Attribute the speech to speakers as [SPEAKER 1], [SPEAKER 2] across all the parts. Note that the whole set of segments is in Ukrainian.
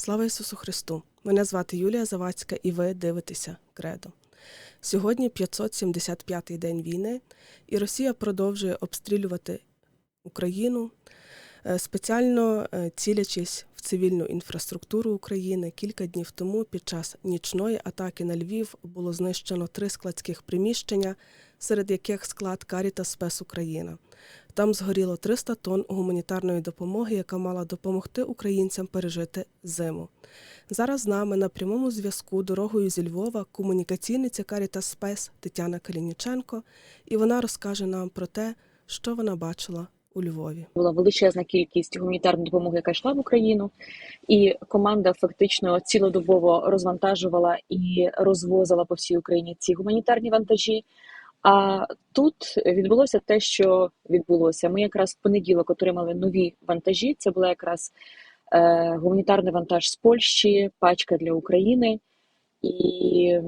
[SPEAKER 1] Слава Ісусу Христу! Мене звати Юлія Завадська і ви дивитеся Кредо. Сьогодні 575-й день війни, і Росія продовжує обстрілювати Україну, е, спеціально е, цілячись в цивільну інфраструктуру України. Кілька днів тому під час нічної атаки на Львів було знищено три складських приміщення, серед яких склад Каріта Спес Україна. Там згоріло 300 тонн гуманітарної допомоги, яка мала допомогти українцям пережити зиму. Зараз з нами на прямому зв'язку дорогою зі Львова комунікаційниця Каріта Спес Тетяна Калініченко, і вона розкаже нам про те, що вона бачила у Львові.
[SPEAKER 2] була величезна кількість гуманітарної допомоги, яка йшла в Україну, і команда фактично цілодобово розвантажувала і розвозила по всій Україні ці гуманітарні вантажі. А тут відбулося те, що відбулося. Ми якраз в понеділок отримали нові вантажі. Це була якраз е, гуманітарний вантаж з Польщі, пачка для України. І,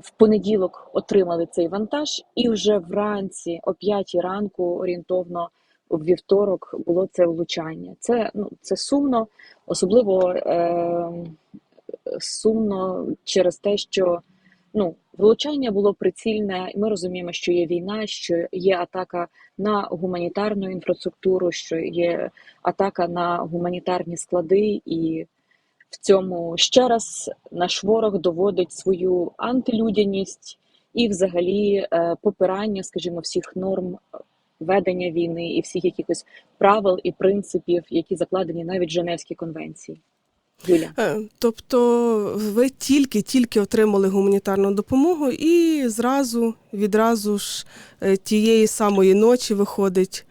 [SPEAKER 2] в понеділок отримали цей вантаж, і вже вранці, о 5 ранку, орієнтовно в вівторок, було це влучання. Це ну це сумно, особливо е, сумно через те, що ну влучання було прицільне, і ми розуміємо, що є війна, що є атака на гуманітарну інфраструктуру, що є атака на гуманітарні склади, і в цьому ще раз наш ворог доводить свою антилюдяність і, взагалі, е, попирання, скажімо, всіх норм ведення війни і всіх якихось правил і принципів, які закладені навіть в Женевській конвенції. Юля.
[SPEAKER 1] Е, Тобто ви тільки-тільки отримали гуманітарну допомогу і зразу, відразу ж е, тієї самої ночі виходить.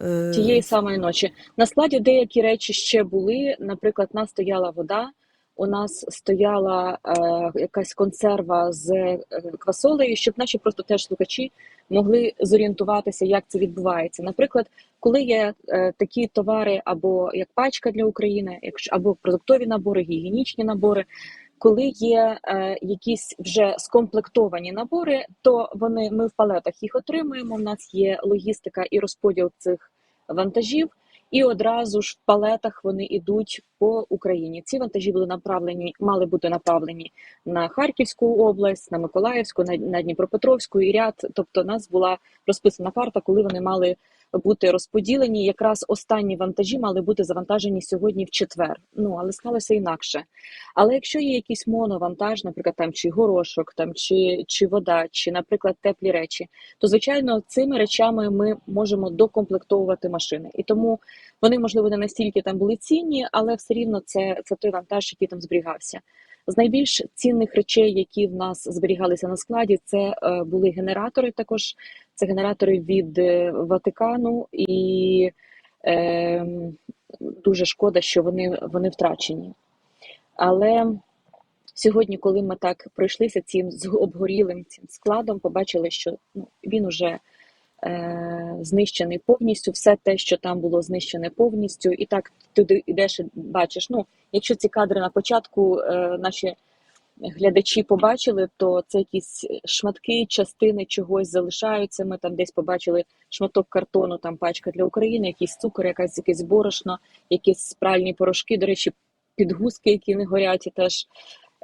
[SPEAKER 1] е,
[SPEAKER 2] Тієї самої ночі на складі деякі речі ще були. Наприклад, нас стояла вода, у нас стояла е, якась консерва з е, квасолею, щоб наші просто теж слухачі могли зорієнтуватися, як це відбувається. Наприклад, коли є е, такі товари, або як пачка для України, якщо або продуктові набори, гігієнічні набори. Коли є е, якісь вже скомплектовані набори, то вони ми в палетах їх отримуємо. У нас є логістика і розподіл цих вантажів, і одразу ж в палетах вони йдуть по Україні. Ці вантажі були направлені, мали бути направлені на Харківську область, на Миколаївську, на, на Дніпропетровську і ряд. Тобто, у нас була розписана карта, коли вони мали бути розподілені. Якраз останні вантажі мали бути завантажені сьогодні в четвер. Ну але сталося інакше. Але якщо є якийсь моновантаж, наприклад, там чи горошок, там чи, чи вода, чи, наприклад, теплі речі, то звичайно цими речами ми можемо докомплектовувати машини, і тому вони можливо не настільки там були цінні, але все рівно це, це той вантаж, який там зберігався. З найбільш цінних речей, які в нас зберігалися на складі, це е, були генератори. Також це генератори від е, Ватикану, і е, дуже шкода, що вони, вони втрачені. Але сьогодні, коли ми так пройшлися цим обгорілим цим складом, побачили, що ну, він уже знищений повністю, все те, що там було знищене повністю, і так туди йдеш і бачиш. Ну, якщо ці кадри на початку е, наші глядачі побачили, то це якісь шматки, частини чогось залишаються. Ми там десь побачили шматок картону, там пачка для України, якийсь цукор, якась якесь борошно, якісь спральні порошки. До речі, підгузки, які не горять, і теж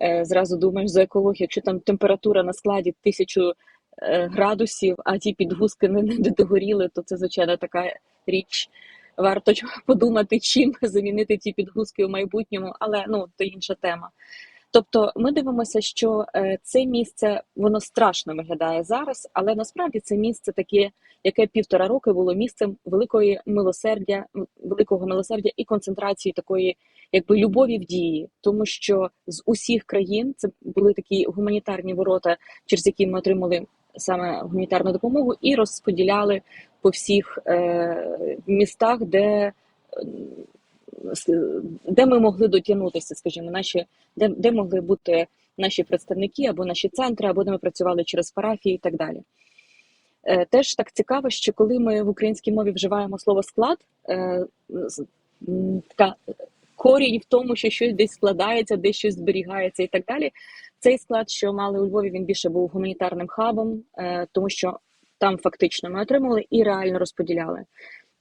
[SPEAKER 2] е, зразу думаєш за екологію. Якщо там температура на складі тисячу е, градусів, а ті підгузки не, не догоріли, то це звичайно така річ. Варто подумати, чим замінити ті підгузки у майбутньому, але ну то інша тема. Тобто, ми дивимося, що е, це місце воно страшно виглядає зараз, але насправді це місце таке, яке півтора роки було місцем великої милосердя, великого милосердя і концентрації такої, якби любові в дії, тому що з усіх країн це були такі гуманітарні ворота, через які ми отримали саме гуманітарну допомогу, і розподіляли по всіх е, містах, де де ми могли дотягнутися, скажімо, наші де, де могли бути наші представники або наші центри, або де ми працювали через парафії і так далі. Е, теж так цікаво, що коли ми в українській мові вживаємо слово склад, е, така корінь в тому, що щось десь складається, десь щось зберігається і так далі. Цей склад, що мали у Львові, він більше був гуманітарним хабом, е, тому що там фактично ми отримали і реально розподіляли.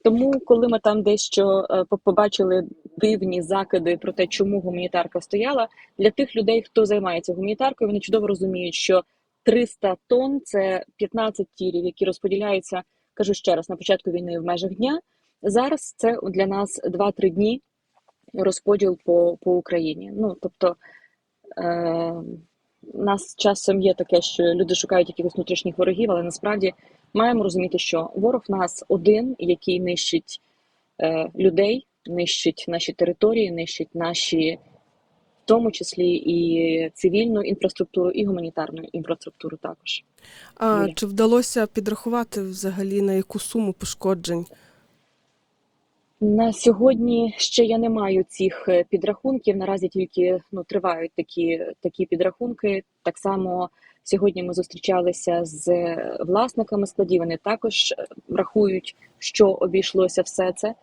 [SPEAKER 2] Тому, коли ми там дещо е, побачили дивні закиди про те, чому гуманітарка стояла, для тих людей, хто займається гуманітаркою, вони чудово розуміють, що 300 тонн це 15 тірів, які розподіляються, кажу ще раз, на початку війни в межах дня. Зараз це для нас 2-3 дні розподіл по, по Україні. Ну тобто. Е, у нас часом є таке, що люди шукають якихось внутрішніх ворогів, але насправді маємо розуміти, що ворог в нас один, який нищить е, людей, нищить наші території, нищить наші, в тому числі і цивільну інфраструктуру, і гуманітарну інфраструктуру також.
[SPEAKER 1] А
[SPEAKER 2] Юля.
[SPEAKER 1] чи вдалося підрахувати взагалі на яку суму пошкоджень?
[SPEAKER 2] На сьогодні ще я не маю цих е, підрахунків. Наразі тільки ну тривають такі, такі підрахунки. Так само сьогодні ми зустрічалися з власниками складів. Вони також е, рахують, що обійшлося все це.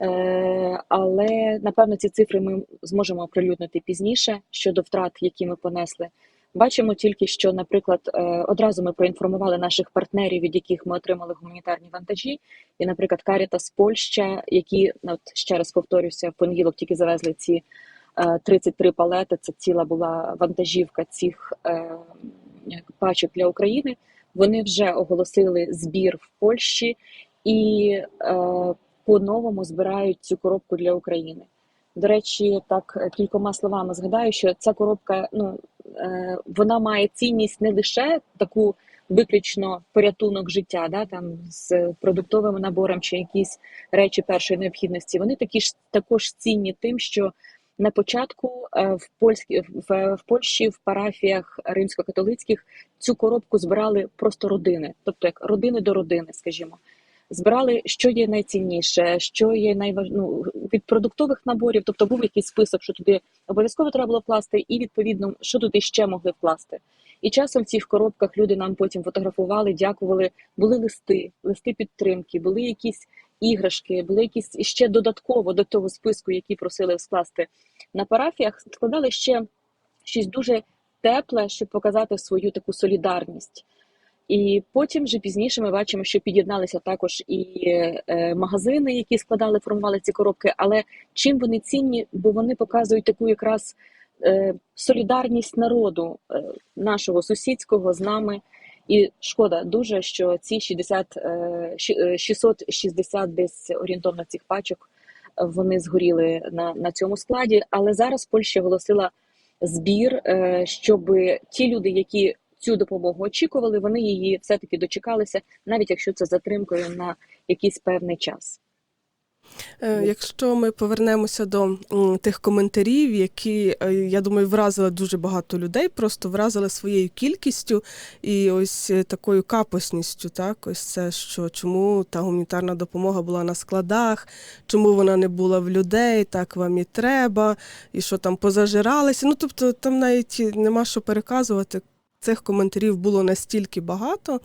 [SPEAKER 2] Е, але напевно ці цифри ми зможемо оприлюднити пізніше щодо втрат, які ми понесли. Бачимо тільки, що, наприклад, е, одразу ми проінформували наших партнерів, від яких ми отримали гуманітарні вантажі. І, наприклад, Карітас Польща, які ну, от ще раз повторюся, в понеділок тільки завезли ці е, 33 палети. Це ціла була вантажівка цих е, пачок для України. Вони вже оголосили збір в Польщі і е, по-новому збирають цю коробку для України. До речі, так е, кількома словами згадаю, що ця коробка ну е, вона має цінність не лише таку виключно порятунок життя, да там з продуктовим набором чи якісь речі першої необхідності. Вони такі ж також цінні тим, що на початку е, в польській в, в Польщі в парафіях римсько-католицьких цю коробку збирали просто родини, тобто як родини до родини, скажімо. Збирали, що є найцінніше, що є найваж... ну, від продуктових наборів, тобто був якийсь список, що туди обов'язково треба було вкласти, і відповідно, що туди ще могли вкласти. І часом в цих коробках люди нам потім фотографували, дякували. Були листи, листи підтримки, були якісь іграшки, були якісь ще додатково до того списку, які просили скласти на парафіях. Складали ще щось дуже тепле, щоб показати свою таку солідарність. І потім вже пізніше ми бачимо, що під'єдналися також і е, магазини, які складали, формували ці коробки. Але чим вони цінні? Бо вони показують таку якраз е, солідарність народу е, нашого сусідського з нами. І шкода дуже, що ці 60, е, щ- е, 660 десь орієнтовно цих пачок вони згоріли на, на цьому складі. Але зараз Польща оголосила збір, щоб ті люди, які цю допомогу очікували, вони її все-таки дочекалися, навіть якщо це затримкою на якийсь певний час.
[SPEAKER 1] Е, Якщо ми повернемося до тих коментарів, які, е, я думаю, вразили дуже багато людей, просто вразили своєю кількістю і ось е, такою капосністю, так, ось це, що чому та гуманітарна допомога була на складах, чому вона не була в людей, так вам і треба, і що там позажиралися. Ну, тобто там навіть нема що переказувати. Цих коментарів було настільки багато.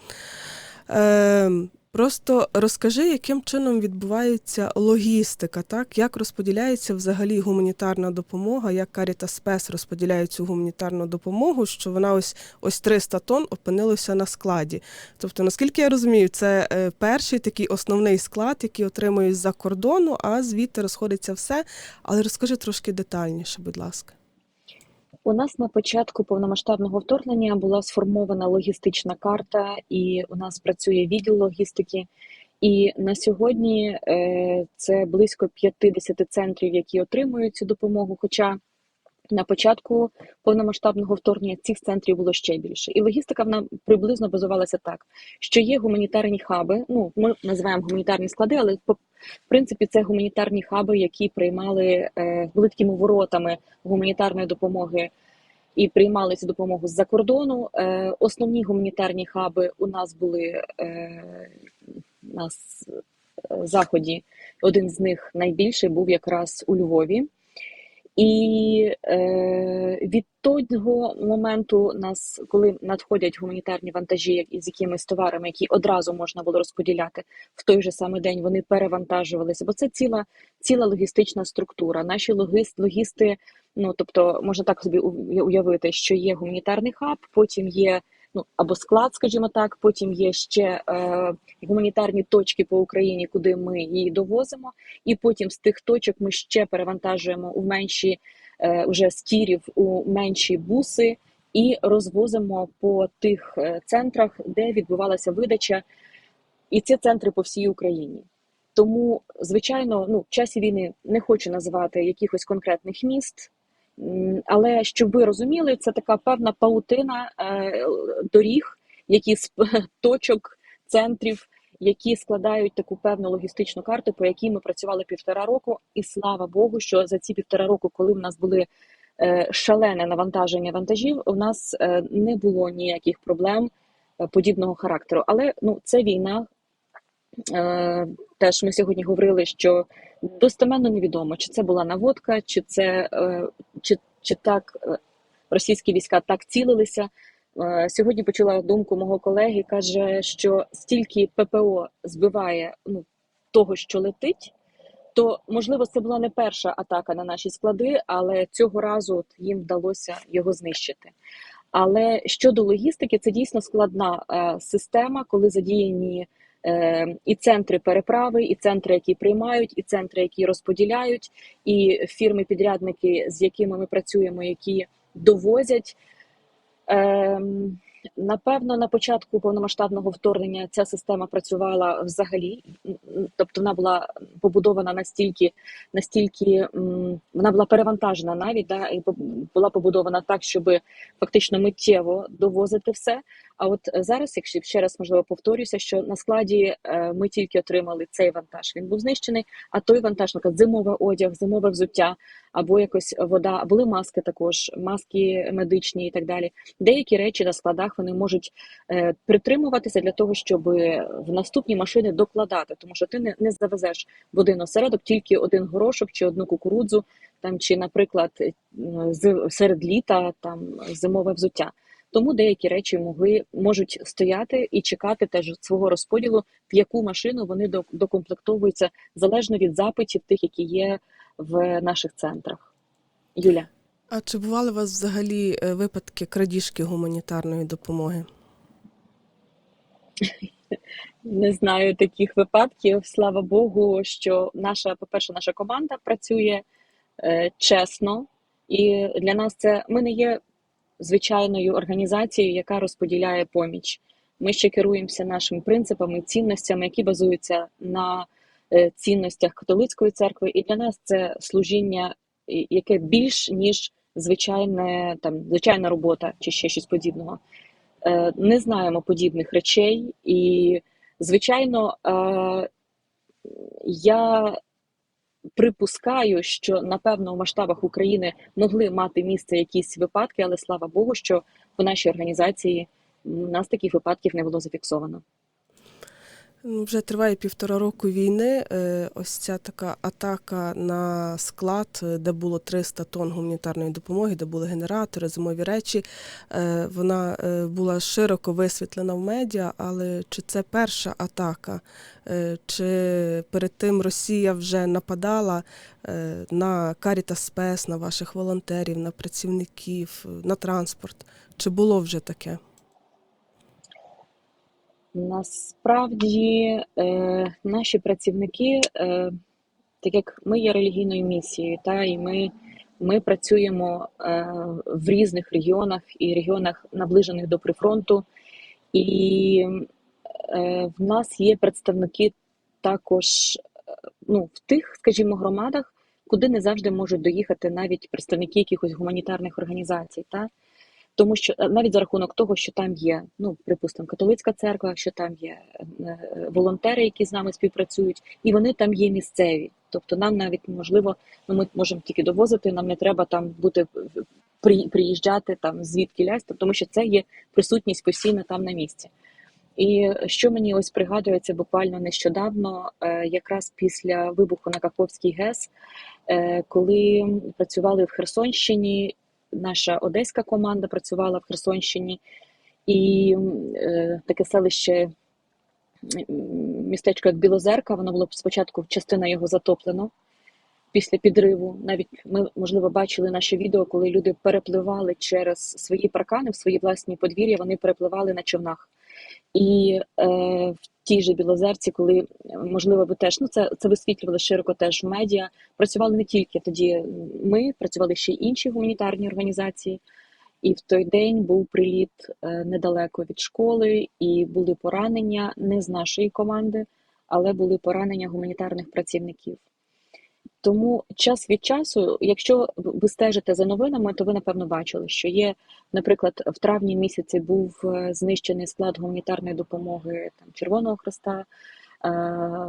[SPEAKER 1] Е, Просто розкажи, яким чином відбувається логістика, так? Як розподіляється взагалі гуманітарна допомога, як Caritas Спес розподіляє цю гуманітарну допомогу, що вона ось ось 300 тонн опинилося на складі. Тобто, наскільки я розумію, це е, перший такий основний склад, який отримують з-за кордону, а звідти розходиться все. Але розкажи трошки детальніше, будь ласка.
[SPEAKER 2] У нас на початку повномасштабного вторгнення була сформована логістична карта, і у нас працює відділ логістики. І на сьогодні е, це близько 50 центрів, які отримують цю допомогу. Хоча на початку повномасштабного вторгнення цих центрів було ще більше. І логістика вона приблизно базувалася так, що є гуманітарні хаби. Ну ми називаємо гуманітарні склади, але в принципі це гуманітарні хаби, які приймали е, були воротами гуманітарної допомоги. І приймали цю допомогу з-за кордону. Е, основні гуманітарні хаби у нас були е, на е, заході. Один з них найбільший був якраз у Львові. І е, від того моменту нас, коли надходять гуманітарні вантажі як- із якимись товарами, які одразу можна було розподіляти в той же самий день, вони перевантажувалися, бо це ціла, ціла логістична структура. Наші логіст, логісти, ну тобто можна так собі уявити, що є гуманітарний хаб, потім є ну або склад, скажімо так. Потім є ще е, гуманітарні точки по Україні, куди ми її довозимо. І потім з тих точок ми ще перевантажуємо у менші е, уже з тірів у менші буси і розвозимо по тих е, центрах, де відбувалася видача, і ці центри по всій Україні. Тому, звичайно, ну в часі війни не хочу називати якихось конкретних міст, але щоб ви розуміли, це така певна паутина е, доріг, які з точок, центрів, які складають таку певну логістичну карту, по якій ми працювали півтора року. І слава Богу, що за ці півтора року, коли в нас були е, шалене навантаження вантажів, у нас е, не було ніяких проблем подібного характеру. Але ну це війна. Е, Теж ми сьогодні говорили, що достеменно невідомо, чи це була наводка, чи це е, чи, чи так е, російські війська так цілилися. Сьогодні почула думку мого колеги, каже, що стільки ППО збиває ну, того, що летить, то можливо це була не перша атака на наші склади, але цього разу їм вдалося його знищити. Але щодо логістики, це дійсно складна система, коли задіяні і центри переправи, і центри, які приймають, і центри, які розподіляють, і фірми-підрядники, з якими ми працюємо, які довозять. Ем, Напевно, на початку повномасштабного вторгнення ця система працювала взагалі, тобто вона була побудована настільки, настільки вона була перевантажена навіть да, і була побудована так, щоб фактично миттєво довозити все. А от зараз, якщо ще раз можливо повторюся, що на складі е, ми тільки отримали цей вантаж, він був знищений. А той вантаж, наприклад, зимовий одяг, зимове взуття або якось вода, були маски також, маски медичні і так далі. Деякі речі на складах вони можуть е, притримуватися для того, щоб в наступні машини докладати, тому що ти не, не завезеш в один осередок тільки один горошок чи одну кукурудзу, там чи, наприклад, е, серед літа там зимове взуття. Тому деякі речі могли можуть стояти і чекати теж свого розподілу, в яку машину вони докомплектовуються залежно від запитів тих, які є в наших центрах. Юля.
[SPEAKER 1] А чи бували у вас взагалі е, випадки крадіжки гуманітарної допомоги?
[SPEAKER 2] Не знаю таких випадків. Слава Богу, що наша, по-перше, наша команда працює е, чесно, і для нас це ми не є звичайною організацією, яка розподіляє поміч. Ми ще керуємося нашими принципами, цінностями, які базуються на е, цінностях католицької церкви. І для нас це служіння, яке більш ніж звичайне там звичайна робота чи ще щось подібного. Е, Не знаємо подібних речей, і звичайно, е, я припускаю, що напевно в масштабах України могли мати місце якісь випадки, але слава Богу, що в нашій організації у нас таких випадків не було зафіксовано.
[SPEAKER 1] Ну, Вже триває півтора року війни. Е, Ось ця така атака на склад, е, де було 300 тонн гуманітарної допомоги, де були генератори, зимові речі. е, Вона була широко висвітлена в медіа, але чи це перша атака? Чи перед тим Росія вже нападала на Caritas Спес, на ваших волонтерів, на працівників, на транспорт? Чи було вже таке?
[SPEAKER 2] Насправді е, наші працівники, е, так як ми є релігійною місією, та і ми, ми працюємо е, в різних регіонах і регіонах, наближених до прифронту, і в нас є представники також ну, в тих, скажімо, громадах, куди не завжди можуть доїхати навіть представники якихось гуманітарних організацій. Та? Тому що е, навіть за рахунок того, що там є, ну припустимо, католицька церква, що там є е, волонтери, які з нами співпрацюють, і вони там є місцеві. Тобто нам навіть можливо, ну ми можемо тільки довозити, нам не треба там бути при, приїжджати там звідки лясь, тому що це є присутність постійно там на місці. І що мені ось пригадується буквально нещодавно, е, якраз після вибуху на Каховський ГЕС, е, коли працювали в Херсонщині, наша одеська команда працювала в Херсонщині, і е, таке селище, містечко як Білозерка, воно було спочатку частина його затоплено. після підриву. Навіть ми можливо бачили наше відео, коли люди перепливали через свої паркани в свої власні подвір'я. Вони перепливали на човнах. І е, в тій же Білозерці, коли можливо ви теж ну це це висвітлювали широко теж в медіа. Працювали не тільки тоді. Ми працювали ще й інші гуманітарні організації. І в той день був приліт е, недалеко від школи, і були поранення не з нашої команди, але були поранення гуманітарних працівників. Тому час від часу, якщо ви стежите за новинами, то ви напевно бачили, що є, наприклад, в травні місяці був е, знищений склад гуманітарної допомоги там Червоного Хреста. Е,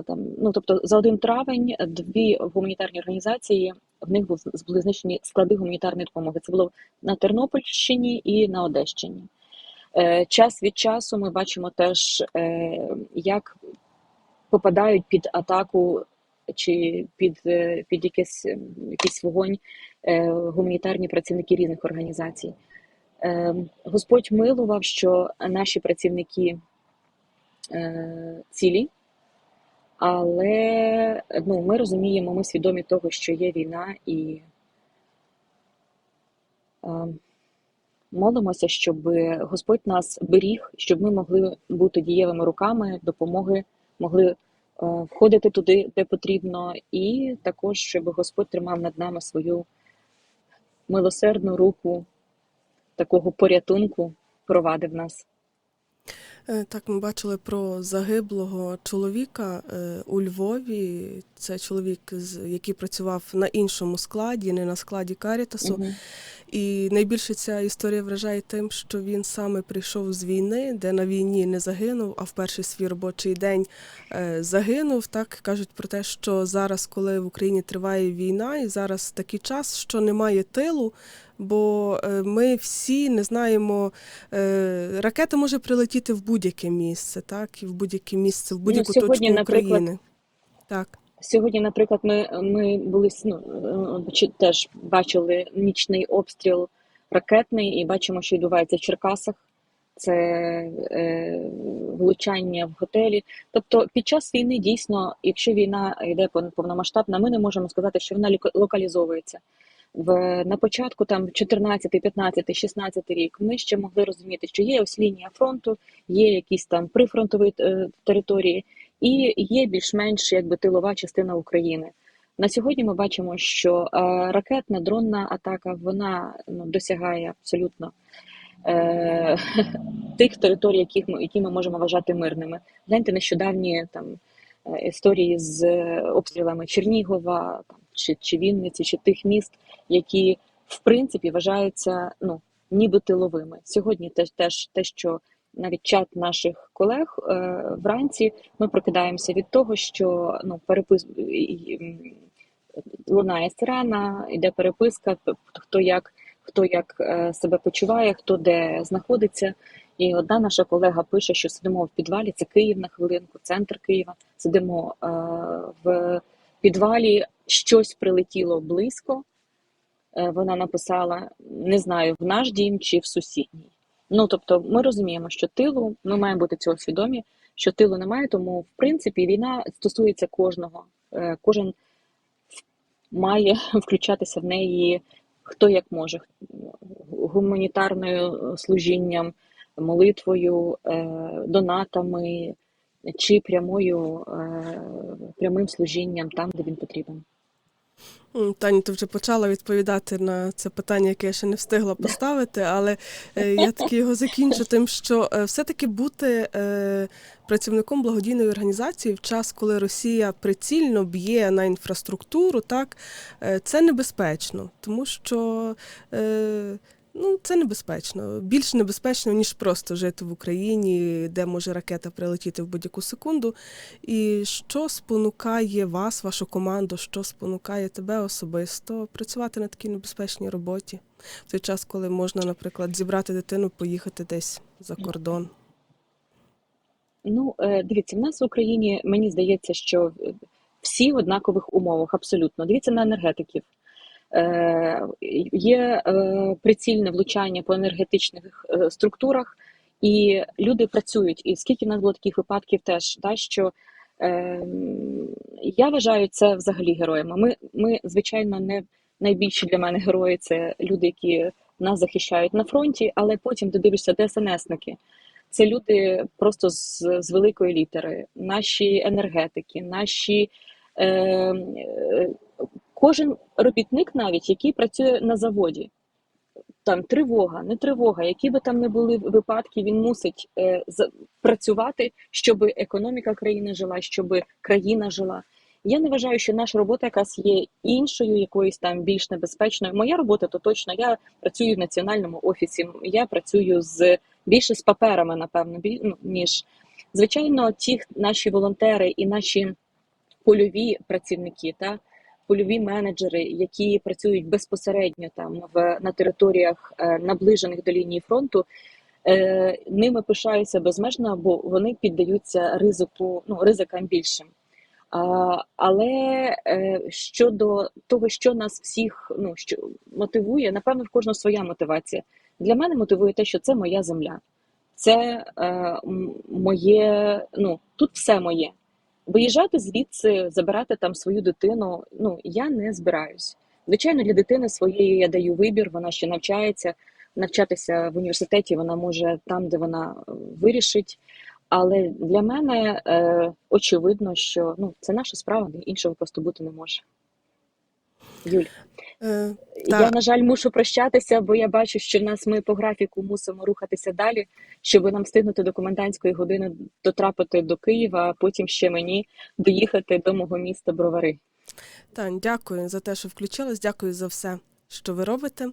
[SPEAKER 2] там, ну тобто за один травень дві гуманітарні організації в них були знищені склади гуманітарної допомоги. Це було на Тернопільщині і на Одещині. Е, час від часу ми бачимо теж, як попадають під атаку чи під під якийсь, якийсь вогонь гуманітарні працівники різних організацій. Господь милував, що наші працівники цілі, але ну, ми розуміємо, ми свідомі того, що є війна, і молимося, щоб Господь нас беріг, щоб ми могли бути дієвими руками допомоги, могли. Е, входити туди, де потрібно, і також, щоб Господь тримав над нами свою милосердну руку такого порятунку, провадив нас.
[SPEAKER 1] Е, так, ми бачили про загиблого чоловіка е, у Львові. Це чоловік, який працював на іншому складі, не на складі Карітасу. Угу. І найбільше ця історія вражає тим, що він саме прийшов з війни, де на війні не загинув, а в перший свій робочий день е, загинув. Так кажуть про те, що зараз, коли в Україні триває війна, і зараз такий час, що немає тилу. Бо е, ми всі не знаємо, е, ракета може прилетіти в будь-яке місце, так і в будь-яке місце, в ну, будь-яку ну, точку України. Так.
[SPEAKER 2] Сьогодні, наприклад, ми ми були ну, теж бачили нічний обстріл ракетний і бачимо, що відбувається в Черкасах. Це е, влучання в готелі. Тобто, під час війни дійсно, якщо війна йде повномасштабна, ми не можемо сказати, що вона локалізовується. В на початку, там 14, 15, 16 рік, ми ще могли розуміти, що є ось лінія фронту, є якісь там прифронтові е, території, і є більш-менш якби тилова частина України. На сьогодні ми бачимо, що е, ракетна дронна атака вона ну, досягає абсолютно е, тих територій, яких ми, які ми можемо вважати мирними. Гляньте нещодавні там історії з обстрілами Чернігова, там чи чи Вінниці, чи тих міст, які в принципі вважаються ну ніби тиловими. Сьогодні теж теж те, що навіть чат наших колег е, вранці ми прокидаємося від того, що ну перепис лунає сирена, йде переписка, хто як хто як е, себе почуває, хто де знаходиться. І одна наша колега пише, що сидимо в підвалі. Це Київ на хвилинку, центр Києва. Сидимо е, в підвалі, щось прилетіло близько. Е, вона написала: не знаю, в наш дім чи в сусідній. Ну тобто, ми розуміємо, що тилу ми маємо бути цього свідомі, що тилу немає, тому в принципі війна стосується кожного. Е, кожен має включатися в неї хто як може, гуманітарною служінням, молитвою, е, донатами чи прямою прямим служінням там, де він потрібен.
[SPEAKER 1] Тані, ти вже почала відповідати на це питання, яке я ще не встигла поставити, але е, я таки його закінчу, тим, що е, все-таки бути е, працівником благодійної організації в час, коли Росія прицільно б'є на інфраструктуру, так це небезпечно, тому що. Ну, це небезпечно. Більш небезпечно, ніж просто жити в Україні, де може ракета прилетіти в будь-яку секунду. І що спонукає вас, вашу команду, що спонукає тебе особисто працювати на такій небезпечній роботі в той час, коли можна, наприклад, зібрати дитину, поїхати десь за кордон?
[SPEAKER 2] Ну, е, дивіться, в нас в Україні мені здається, що всі в однакових умовах абсолютно. Дивіться на енергетиків. Е, є е, прицільне влучання по енергетичних е, структурах, і люди працюють. І скільки в нас було таких випадків, теж да, що Ем, Я вважаю це взагалі героями. Ми, ми, звичайно, не найбільші для мене герої це люди, які нас захищають на фронті, але потім ти дивишся, де СНСники. Це люди просто з, з великої літери, наші енергетики, наші е, кожен робітник, навіть який працює на заводі. Там тривога, не тривога, які би там не були випадки, він мусить е, за- працювати, щоб економіка країни жила, щоб країна жила. Я не вважаю, що наша робота якась є іншою, якоюсь там більш небезпечною. Моя робота то точно. Я працюю в національному офісі. Я працюю з більше з паперами, напевно, біль- ну, ніж звичайно, ті наші волонтери і наші польові працівники, та польові менеджери, які працюють безпосередньо там в на територіях е, наближених до лінії фронту. Е, ними пишаюся безмежно, бо вони піддаються ризику, ну ризикам більшим. А, але е, щодо того, що нас всіх ну що мотивує, напевно, в кожного своя мотивація. Для мене мотивує те, що це моя земля, це е, моє. Ну тут все моє. Виїжджати звідси, забирати там свою дитину. Ну я не збираюсь. Звичайно, для дитини своєї я даю вибір. Вона ще навчається. Навчатися в університеті вона може там, де вона е, вирішить. Але для мене е, очевидно, що ну це наша справа, іншого просто бути не може. Юль,
[SPEAKER 1] Е,
[SPEAKER 2] я
[SPEAKER 1] Так.
[SPEAKER 2] на жаль мушу прощатися, бо я бачу, що в нас ми по графіку мусимо рухатися далі, щоб нам встигнути до комендантської години дотрапити до Києва, а потім ще мені доїхати до мого міста Бровари.
[SPEAKER 1] Тань, дякую за те, що включилась. Дякую за все, що ви робите.